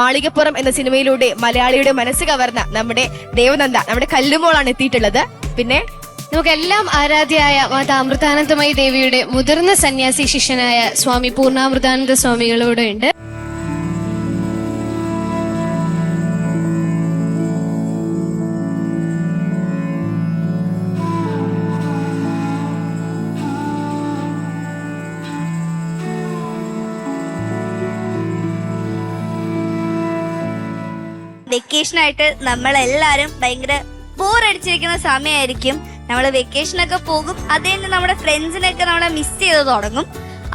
മാളികപ്പുറം എന്ന സിനിമയിലൂടെ മലയാളിയുടെ മനസ്സ് കവർന്ന നമ്മുടെ ദേവനന്ദ നമ്മുടെ കല്ലുമോളാണ് എത്തിയിട്ടുള്ളത്. പിന്നെ നമുക്കെല്ലാം ആരാധ്യയായ മാതാ അമൃതാനന്ദമയി ദേവിയുടെ മുതിർന്ന സന്യാസി ശിഷ്യനായ സ്വാമി പൂർണാമൃതാനന്ദ സ്വാമികളോട് വെക്കേഷനായിട്ട് നമ്മളെല്ലാരും ഭയങ്കര ബോറടിച്ചിരിക്കുന്ന സമയമായിരിക്കും നമ്മൾ വെക്കേഷനൊക്കെ പോകും. അത് കഴിഞ്ഞ് നമ്മുടെ ഫ്രണ്ട്സിനൊക്കെ നമ്മളെ മിസ് ചെയ്ത് തുടങ്ങും.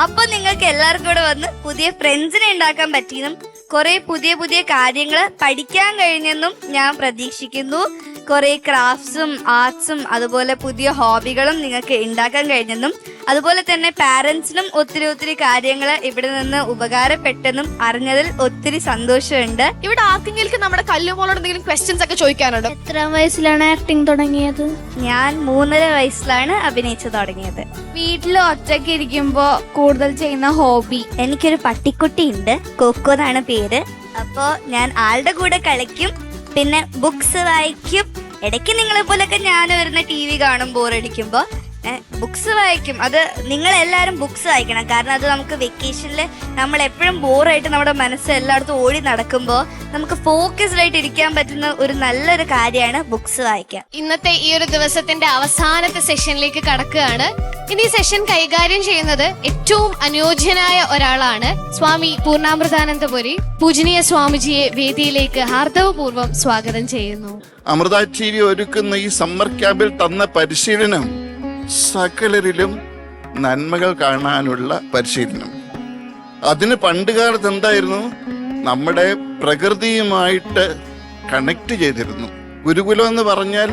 അപ്പൊ നിങ്ങൾക്ക് എല്ലാവർക്കും കൂടെ വന്ന് പുതിയ ഫ്രണ്ട്സിനെ ഉണ്ടാക്കാൻ പറ്റിയെന്നും കുറെ പുതിയ പുതിയ കാര്യങ്ങൾ പഠിക്കാൻ കഴിഞ്ഞെന്നും ഞാൻ പ്രതീക്ഷിക്കുന്നു. കുറെ ക്രാഫ്റ്റ്സും ആർട്സും അതുപോലെ പുതിയ ഹോബികളും നിങ്ങൾക്ക് ഉണ്ടാക്കാൻ കഴിഞ്ഞെന്നും അതുപോലെ തന്നെ പാരന്റ്സിനും ഒത്തിരി ഒത്തിരി കാര്യങ്ങൾ ഇവിടെ നിന്ന് ഉപകാരപ്പെട്ടെന്നും അറിഞ്ഞതിൽ ഒത്തിരി സന്തോഷമുണ്ട്. ഇവിടെ ആർക്കെങ്കിലും നമ്മുടെ കല്ലുമോളോട് എന്തെങ്കിലും ക്വസ്റ്റ്യൻസ് ഒക്കെ ചോദിക്കാനുണ്ടോ? എത്ര വയസ്സിലാണ് ആക്ടിങ് തുടങ്ങിയത്? ഞാൻ മൂന്നര വയസ്സിലാണ് അഭിനയിച്ചു തുടങ്ങിയത്. വീട്ടിൽ ഒറ്റയ്ക്ക് ഇരിക്കുമ്പോ കൂടുതൽ ചെയ്യുന്ന ഹോബി എനിക്കൊരു പട്ടിക്കുട്ടി ഉണ്ട്. കൊക്കോ എന്നാണ് പേര്. അപ്പോ ഞാൻ ആളുടെ കൂടെ കളിക്കും. പിന്നെ ബുക്സ് വായിക്കും. ഇടയ്ക്ക് നിങ്ങളെ പോലൊക്കെ ഞാൻ വരുന്ന ടി വി കാണും ബോറടിക്കുമ്പോൾ ബുക്സ് വായിക്കും. അത് നിങ്ങൾ എല്ലാവരും ബുക്സ് വായിക്കണം. കാരണം അത് നമുക്ക് വെക്കേഷനിൽ നമ്മൾ എപ്പോഴും ബോറായിട്ട് നമ്മുടെ മനസ്സ് എല്ലായിടത്തും ഓടി നടക്കുമ്പോൾ നമുക്ക് ഫോക്കസ്ഡ് ആയിട്ട് ഇരിക്കാൻ പറ്റുന്ന ഒരു നല്ലൊരു കാര്യമാണ് ബുക്സ് വായിക്കുക. ഇന്നത്തെ ഈ ഒരു ദിവസത്തിന്റെ അവസാനത്തെ സെഷനിലേക്ക് കടക്കുകയാണ്. ഇനി സെഷൻ കൈകാര്യം ചെയ്യുന്നത് ഏറ്റവും അനുയോജ്യനായ ഒരാളാണ് സ്വാമി പൂർണാമൃതാനന്ദപുരി പൂജനീയ സ്വാമിജിയെ വേദിയിലേക്ക് ഹാർദവപൂർവം സ്വാഗതം ചെയ്യുന്നു. അമൃത ടി വി ഒരുക്കുന്ന ഈ സമ്മർ ക്യാമ്പിൽ തന്ന പരിശീലനം സകലരിലും നന്മകൾ കാണാനുള്ള പരിശീലനം. അതിന് പണ്ടുകാലത്ത് എന്തായിരുന്നു? നമ്മുടെ പ്രകൃതിയുമായിട്ട് കണക്ട് ചെയ്തിരുന്നു. ഗുരുകുലം എന്ന് പറഞ്ഞാൽ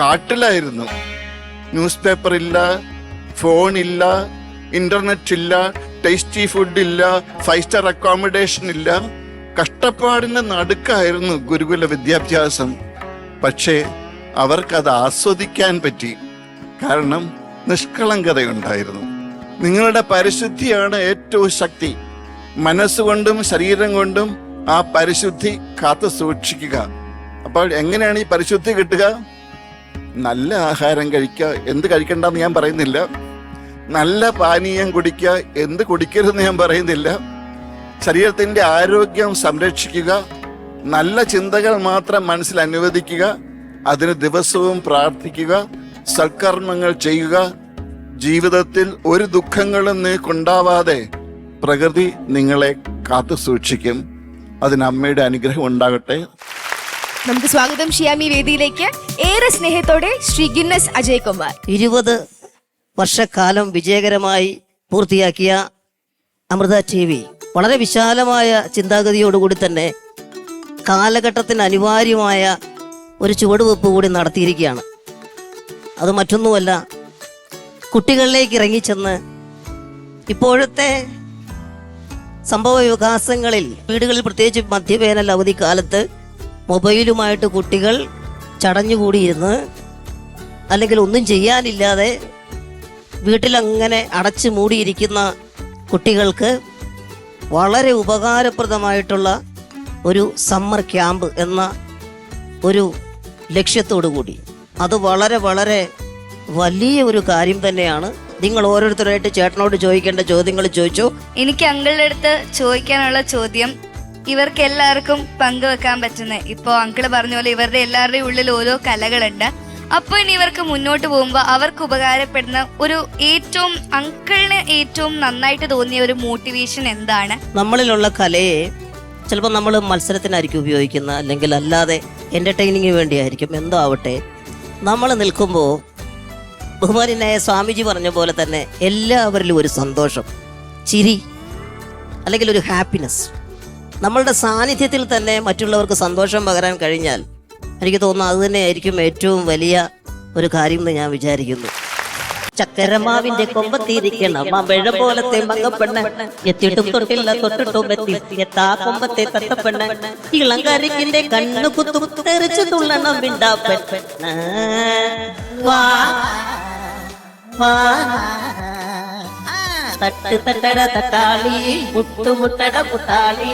കാട്ടിലായിരുന്നു. ന്യൂസ് പേപ്പർ ഇല്ല ഫോണില്ല ഇന്റർനെറ്റ് ഇല്ല ടേസ്റ്റി ഫുഡ് ഇല്ല ഫൈവ് സ്റ്റാർ അക്കോമഡേഷൻ ഇല്ല കഷ്ടപ്പാടിന്റെ നടുക്കായിരുന്നു ഗുരുകുല വിദ്യാഭ്യാസം. പക്ഷേ അവർക്കത് ആസ്വദിക്കാൻ പറ്റി. കാരണം നിഷ്കളങ്കതയുണ്ടായിരുന്നു. നിങ്ങളുടെ പരിശുദ്ധിയാണ് ഏറ്റവും ശക്തി. മനസ്സുകൊണ്ടും ശരീരം കൊണ്ടും ആ പരിശുദ്ധി കാത്തു സൂക്ഷിക്കുക. അപ്പോൾ എങ്ങനെയാണ് ഈ പരിശുദ്ധി കിട്ടുക? നല്ല ആഹാരം കഴിക്കുക. എന്ത് കഴിക്കണ്ടെന്ന് ഞാൻ പറയുന്നില്ല. നല്ല പാനീയം കുടിക്കുക. എന്ത് കുടിക്കരുതെന്ന് ഞാൻ പറയുന്നില്ല. ശരീരത്തിന്റെ ആരോഗ്യം സംരക്ഷിക്കുക. നല്ല ചിന്തകൾ മാത്രം മനസ്സിൽ അനുവദിക്കുക. അതിന് ദിവസവും പ്രാർത്ഥിക്കുക. സൽക്കർമ്മങ്ങൾ ചെയ്യുക. ജീവിതത്തിൽ ഒരു ദുഃഖങ്ങളും നീക്കുണ്ടാവാതെ പ്രകൃതി നിങ്ങളെ കാത്തു സൂക്ഷിക്കും. അതിന് അമ്മയുടെ അനുഗ്രഹം ഉണ്ടാകട്ടെ. നമുക്ക് സ്വാഗതം. ചെയ്യാം ഈ വേദിയിലേക്ക് ഏറെ സ്നേഹത്തോടെ ശ്രീ ഗിന്നസ് അജയ് കുമാർ. ഇരുപത് വർഷക്കാലം വിജയകരമായി പൂർത്തിയാക്കിയ അമൃത ടി വി. വളരെ വിശാലമായ ചിന്താഗതിയോടുകൂടി തന്നെ കാലഘട്ടത്തിന് അനിവാര്യമായ ഒരു ചുവടുവെപ്പ് കൂടി നടത്തിയിരിക്കുകയാണ്. അത് മറ്റൊന്നുമല്ല കുട്ടികളിലേക്ക് ഇറങ്ങിച്ചെന്ന് ഇപ്പോഴത്തെ സംഭവ വികാസങ്ങളിൽ വീടുകളിൽ പ്രത്യേകിച്ച് മധ്യവേനൽ അവധിക്കാലത്ത് മൊബൈലുമായിട്ട് കുട്ടികൾ ചടഞ്ഞുകൂടിയിരുന്ന് അല്ലെങ്കിൽ ഒന്നും ചെയ്യാനില്ലാതെ വീട്ടിലങ്ങനെ അടച്ചു മൂടിയിരിക്കുന്ന കുട്ടികൾക്ക് വളരെ ഉപകാരപ്രദമായിട്ടുള്ള ഒരു സമ്മർ ക്യാമ്പ് എന്ന ഒരു ലക്ഷ്യത്തോടു കൂടി. അത് വളരെ വളരെ വലിയ ഒരു കാര്യം തന്നെയാണ്. നിങ്ങൾ ഓരോരുത്തരായിട്ട് ചേട്ടനോട് ചോദിക്കേണ്ട ചോദ്യങ്ങൾ ചോദിച്ചു? എനിക്ക് അങ്കിളുടെ അടുത്ത് ചോദിക്കാനുള്ള ചോദ്യം ഇവർക്ക് എല്ലാവർക്കും പങ്കുവെക്കാൻ പറ്റുന്ന ഇപ്പോൾ അങ്കിൾ പറഞ്ഞ പോലെ ഇവരുടെ എല്ലാവരുടെയും ഉള്ളിൽ ഓരോ കലകളുണ്ട്. അപ്പൊ ഇനി ഇവർക്ക് മുന്നോട്ട് പോകുമ്പോൾ അവർക്ക് ഉപകാരപ്പെടുന്ന ഒരു ഏറ്റവും അങ്കിളിന് ഏറ്റവും നന്നായിട്ട് തോന്നിയ ഒരു മോട്ടിവേഷൻ എന്താണ്? നമ്മളിലുള്ള കലയെ ചിലപ്പോൾ നമ്മൾ മത്സരത്തിനായിരിക്കും ഉപയോഗിക്കുന്ന അല്ലെങ്കിൽ അല്ലാതെ എന്റർടൈനിങ്ങിന് വേണ്ടിയായിരിക്കും. എന്തോ ആവട്ടെ നമ്മൾ നിൽക്കുമ്പോൾ ബഹുമാനായ സ്വാമിജി പറഞ്ഞ പോലെ തന്നെ എല്ലാവരിലും ഒരു സന്തോഷം ചിരി അല്ലെങ്കിൽ ഒരു ഹാപ്പിനെസ് നമ്മളുടെ സാന്നിധ്യത്തിൽ തന്നെ മറ്റുള്ളവർക്ക് സന്തോഷം പകരാൻ കഴിഞ്ഞാൽ എനിക്ക് തോന്നുന്നു അത് തന്നെയായിരിക്കും ഏറ്റവും വലിയ ഒരു കാര്യം എന്ന് ഞാൻ വിചാരിക്കുന്നു. ചക്കരമാവിന്റെ കൊമ്പത്തിരിക്കണം മഴ പോലത്തെ മങ്ങപ്പെണ്ണ എത്തിയിട്ടും തൊട്ടില്ല തൊട്ടിട്ടും എത്തി. എത്താ. കൊമ്പത്തെ തത്തപ്പെണ്ണ. ഇളങ്കരിക്കിന്റെ കണ്ണു കുത്തു തെറിച്ചു തുള്ളണം മിണ്ടാപ്പെണ്ണ വാ വാ തട്ട് തട്ടട തട്ടാളി മുട്ടുമുട്ടട മുട്ടാളി.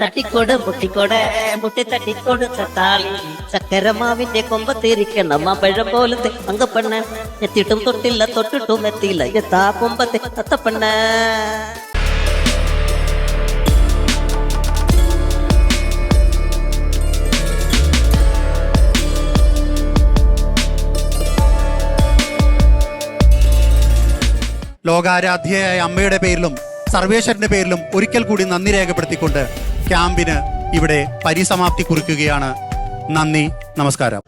തട്ടിക്കോട് മുട്ടിക്കോട് മുട്ടി തട്ടിക്കോട് തട്ടാളി ചക്കരമാവിന്റെ കൊമ്പത്തിരിക്കണം. മഴ പോലത്തെ അങ്കപ്പെണ്ണ എത്തിയിട്ടും തൊട്ടില്ല തൊട്ടിട്ടും എത്തിയില്ല. എത്താ കൊമ്പത്തെ അത്തപ്പെണ്ണ. ലോകാരാധ്യയായ അമ്മയുടെ പേരിലും സർവേശ്വരന്റെ പേരിലും ഒരിക്കൽ കൂടി നന്ദി രേഖപ്പെടുത്തിക്കൊണ്ട് ക്യാമ്പിന് ഇവിടെ പരിസമാപ്തി കുറിക്കുകയാണ്. നന്ദി നമസ്കാരം.